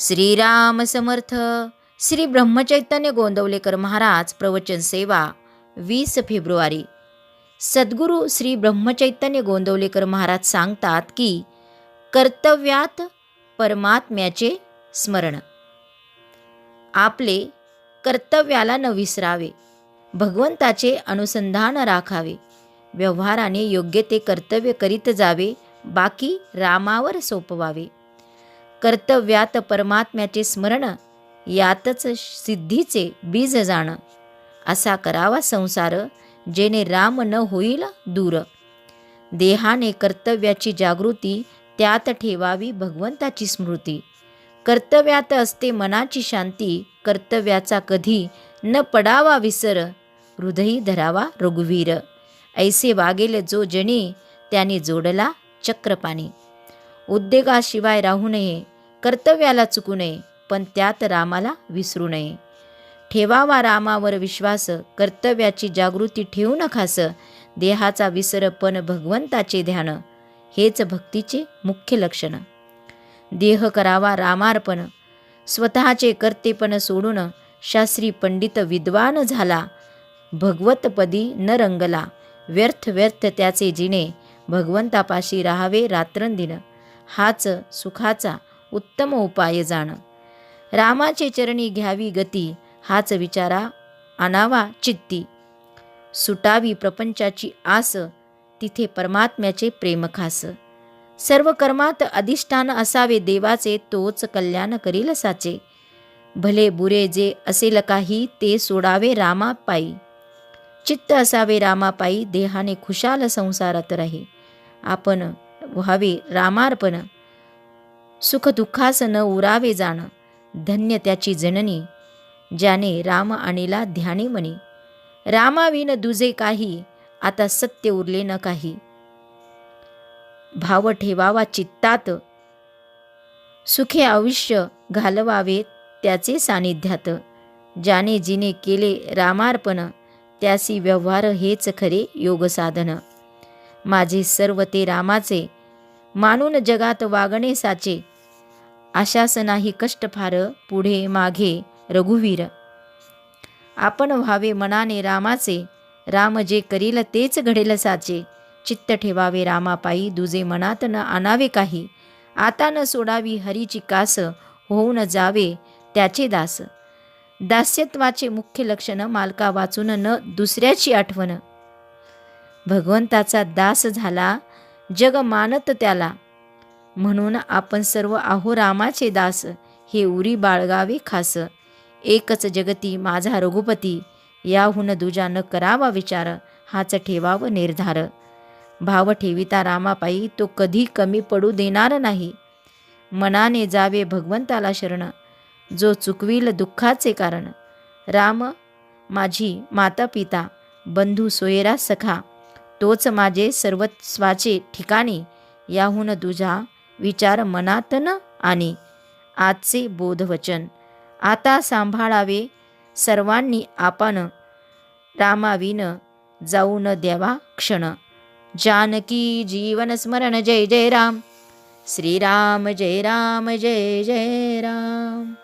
श्रीराम समर्थ श्री ब्रह्मचैतन्य गोंदवलेकर महाराज प्रवचन सेवा वीस फेब्रुवारी. सद्गुरू श्री ब्रह्मचैतन्य गोंदवलेकर महाराज सांगतात की कर्तव्यात परमात्म्याचे स्मरण. आपले कर्तव्याला न विसरावे भगवंताचे अनुसंधान राखावे व्यवहाराने योग्य ते कर्तव्य करीत जावे बाकी रामावर सोपवावे. कर्तव्यात परमात्म्याचे स्मरण यातच सिद्धीचे बीज जाणं. असा करावा संसार जेणे राम न होईल दूर. देहाने कर्तव्याची जागृती त्यात ठेवावी भगवंताची स्मृती. कर्तव्यात असते मनाची शांती कर्तव्याचा कधी न पडावा विसर. हृदयी धरावा रघुवीर. ऐसे वागेल जो जणी त्याने जोडला चक्रपाणी. उद्योगाशिवाय राहू नये कर्तव्याला चुकू नये पण त्यात रामाला विसरू नये. ठेवावा रामावर विश्वास कर्तव्याची जागृती ठेवू नखास देहाचा विसर पण भगवंताचे ध्यान हेच भक्तीचे मुख्य लक्षण. देह करावा रामार्पण स्वतःचे कर्तेपण सोडून शास्त्री पंडित विद्वान झाला भगवतपदी न रंगला व्यर्थ व्यर्थ त्याचे जिणे भगवंतापाशी राहावे रात्रंदिन. हाच सुखाचा उत्तम उपाय जाण. रामाचे चरणी घ्यावी गती हाच विचारा आणावा चित्ती. सुटावी प्रपंचाची आस तिथे परमात्म्याचे प्रेम खास. सर्व कर्मात अधिष्ठान असावे देवाचे तोच कल्याण करील साचे. भले बुरे जे असेल काही ते सोडावे रामा पायी चित्त असावे रामापायी देहाने खुशाल संसारात राही. आपण व्हावे रामार्पण. सुखदुःखास न उरावे जाणं धन्य त्याची जननी ज्याने राम आणिला ध्यानी म्हणे. रामाविन दुजे काही आता सत्य उरले न काही. भाव ठेवावा चित्तात. सुखे आयुष्य घालवावे त्याचे सानिध्यात. ज्याने जिने केले रामार्पण त्यासी व्यवहार हेच खरे योगसाधन. माझे सर्व ते रामाचे मानून जगात वागणे साचे. आशास नाही कष्ट फार पुढे मागे रघुवीर. आपण व्हावे मनाने रामाचे राम जे करील तेच घडेल साचे. चित्त ठेवावे रामापायी दुजे मनात न आणावे काही. आता न सोडावी हरीची कास होऊन जावे त्याचे दास. दास्यत्वाचे मुख्य लक्षण मालका वाचून न दुसऱ्याची आठवण. भगवंताचा दास झाला जग मानत त्याला. म्हणून आपण सर्व आहो रामाचे दास हे उरी बाळगावे खास. एकच जगती माझा रघुपती याहून दुजा न करावा विचार हाच ठेवाव निर्धार. भाव ठेविता रामापायी तो कधी कमी पडू देणार नाही. मनाने जावे भगवंताला शरण जो चुकविल दुःखाचे कारण. राम माझी माता पिता बंधू सोयरा सखा तोच माझे सर्वस्वाचे ठिकाणी. याहून तुझा विचार मनात न आणि आजचे बोधवचन. आता सांभाळावे सर्वांनी आपण. रामाविन जाऊ न द्यावा क्षण. जानकी जीवन स्मरण जय जय राम. श्रीराम जय राम जय जय राम.